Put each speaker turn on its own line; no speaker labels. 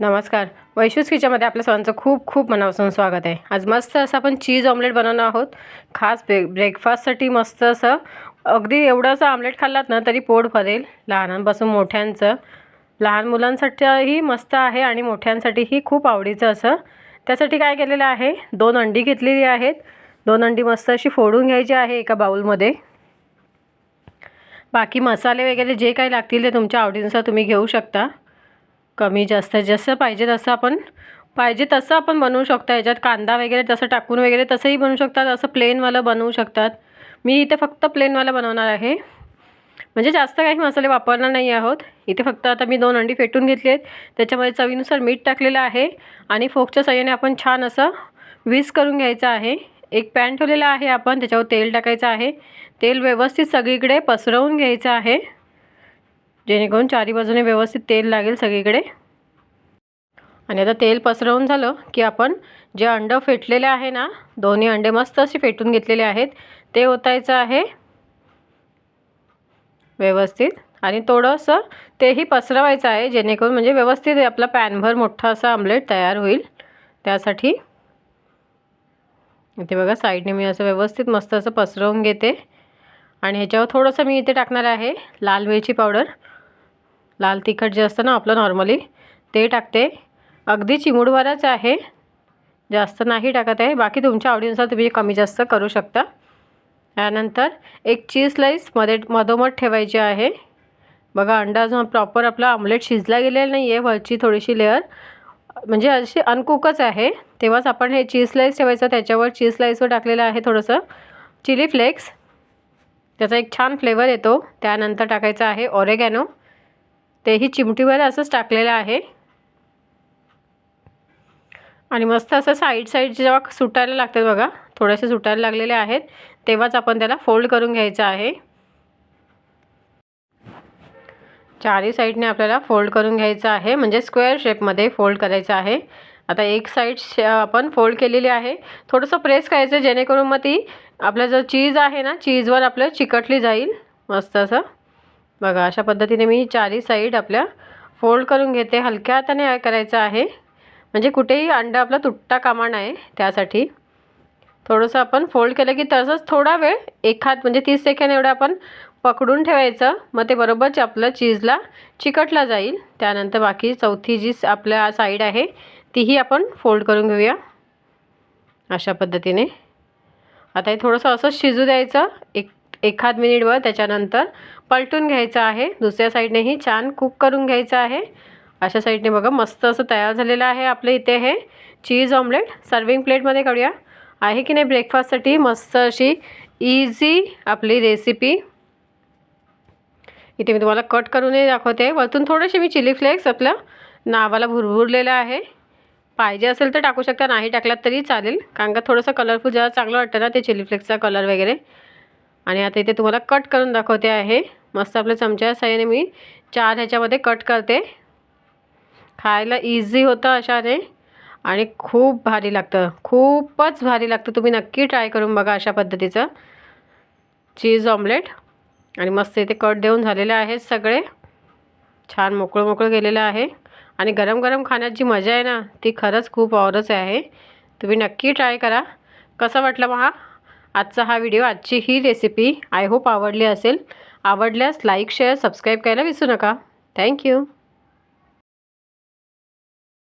नमस्कार. वैशूज किचनमध्ये आपल्या सर्वांचं खूप खूप मनापासून स्वागत आहे. आज मस्त असं आपण चीज ऑमलेट बनवणार आहोत. खास ब्रेक ब्रेकफास्टसाठी मस्त असं. अगदी एवढंसं ऑमलेट खाल्लात ना तरी पोट भरेल लहानांपासून मोठ्यांचं. लहान मुलांसाठीही मस्त आहे आणि मोठ्यांसाठीही खूप आवडीचं असं. त्यासाठी काय केलेलं आहे? दोन अंडी घेतलेली आहेत. दोन अंडी मस्त अशी फोडून घ्यायची आहे एका बाऊलमध्ये. बाकी मसाले वगैरे जे काही लागतील ते तुमच्या आवडीनुसार तुम्ही घेऊ शकता. कमी जास्त जसं पाहिजे तसं आपण पाहिजे तसं आपण बनवू शकतो. याच्यात कांदा वगैरे तसं टाकून वगैरे तसंही बनवू शकतात. असं प्लेनवालं बनवू शकतात. मी इथे फक्त प्लेनवालं बनवणार आहे. म्हणजे जास्त काही मसाले वापरणार नाही आहोत. इथे फक्त आता मी दोन अंडी फेटून घेतली आहेत त्याच्यामध्ये चवीनुसार मीठ टाकलेलं आहे. आणि फोकच्या सहाय्याने आपण छान असं विस करून घ्यायचं आहे. एक पॅन ठेवलेला आहे आपण. त्याच्यावर तेल टाकायचं आहे. तेल व्यवस्थित सगळीकडे पसरवून घ्यायचं आहे. जेणेकरून चारी बाजूने व्यवस्थित तेल लागेल सगळीकडे. आणि आता तेल पसरवून झालं की आपण जे अंडं फेटलेले आहे ना दोन्ही अंडे मस्त असे फेटून घेतलेले आहेत ते ओतायचं आहे. व्यवस्थित. आणि थोडंसं तेही पसरवायचं आहे जेणेकरून म्हणजे व्यवस्थित आपला पॅनभर मोठा असा आमलेट तयार होईल. त्यासाठी इथे बघा साईडने मी असं व्यवस्थित मस्त असं पसरवून घेते. आणि ह्याच्यावर थोडंसं मी इथे टाकणार आहे लाल मिरची पावडर. लाल तिखट जे असतं ना आपलं नॉर्मली ते टाकते. अगदी चिमूडभरच आहे. जास्त नाही टाकत आहे. बाकी तुमच्या आवडीनुसार तुम्ही कमी जास्त करू शकता. त्यानंतर एक चीज स्लाईसमध्ये मधोमध ठेवायची आहे. बघा अंडा प्रॉपर आपला आमलेट शिजला गेलेला नाही आहे वरची थोडीशी लेअर म्हणजे अशी अनकुकच आहे. तेव्हाच आपण हे चीज स्लाईस ठेवायचं. त्याच्यावर चीज स्लाईसवर टाकलेलं आहे थोडंसं. चिली फ्लेक्स त्याचा एक छान फ्लेवर येतो. त्यानंतर टाकायचा आहे ऑरेगॅनो तेही चिमटीवर असंच टाकलेलं आहे. आणि मस्त असं साईड साईड जेव्हा सुटायला लागतात बघा थोडेसे सुटायला लागलेले आहेत तेव्हाच आपण त्याला फोल्ड करून घ्यायचं आहे. चारही साईडने आपल्याला फोल्ड करून घ्यायचं आहे म्हणजे स्क्वेअर शेपमध्ये फोल्ड करायचं आहे. आता एक साईड आपण फोल्ड केलेली आहे. थोडंसं प्रेस करायचं जेणेकरून मग ती आपलं जर चीज आहे ना चीजवर आपलं चिकटली जाईल. मस्त असं. बघा अशा पद्धतीने मी चारही साईड आपल्या फोल्ड करून घेते. हलक्या हाताने करायचं आहे. म्हणजे कुठेही अंडं आपला तुटता कामा नाही त्यासाठी. थोडंसं आपण फोल्ड केलं की तसंच थोडा वेळ एक हात म्हणजे तीस सेकंड एवढं आपण पकडून ठेवायचं. मग ते बरोबर आपलं चीजला चिकटला जाईल. त्यानंतर बाकी चौथी जी आपल्या साईड आहे तीही आपण फोल्ड करून घेऊया. अशा पद्धतीने. आता हे थोडंसं असं शिजू द्यायचं. एक एखाद मिनिटवर त्याच्यानंतर पलटून घ्यायचं आहे. दुसऱ्या साईडनेही छान कुक करून घ्यायचं आहे. अशा साईडने बघा मस्त असं तयार झालेलं आहे आपलं इथे हे. चीज ऑमलेट. सर्विंग प्लेटमध्ये करूया. आहे की नाही ब्रेकफास्टसाठी? मस्त अशी इझी आपली रेसिपी इथे मी तुम्हाला कट करूनही दाखवते. वरतून थोडेसे मी चिली फ्लेक्स आपल्या नावाला भुरभुरलेलं आहे. पाहिजे असेल तर टाकू शकता नाही टाकलात तरी चालेल. कारण का थोडंसं कलरफुल जेव्हा चांगलं वाटतं ना ते चिली फ्लेक्सचा कलर वगैरे. आणि आता इथे तुम्हाला कट करून दाखवते आहे. मस्त आपल्या चमच्या साह्याने मी चार ह्याच्यामध्ये कट करते. खायला इझी होतं अशाने. आणि खूप भारी लागतं. खूपच भारी लागतं. तुम्ही नक्की ट्राय करून बघा अशा पद्धतीचं. चीज ऑमलेट आणि मस्त इथे कट देऊन झालेले आहेत सगळे. छान मोकळं मोकळं गेलेलं आहे. आणि गरम गरम खाण्यात जी मजा आहे ना ती खरंच खूप औरच आहे. तुम्ही नक्की ट्राय करा. कसा वाटला मग आजचा हा व्हिडिओ आजची ही रेसिपी आय होप आवडली असेल. आवडल्यास लाईक शेअर सबस्क्राईब करायला विसरू नका. थँक्यू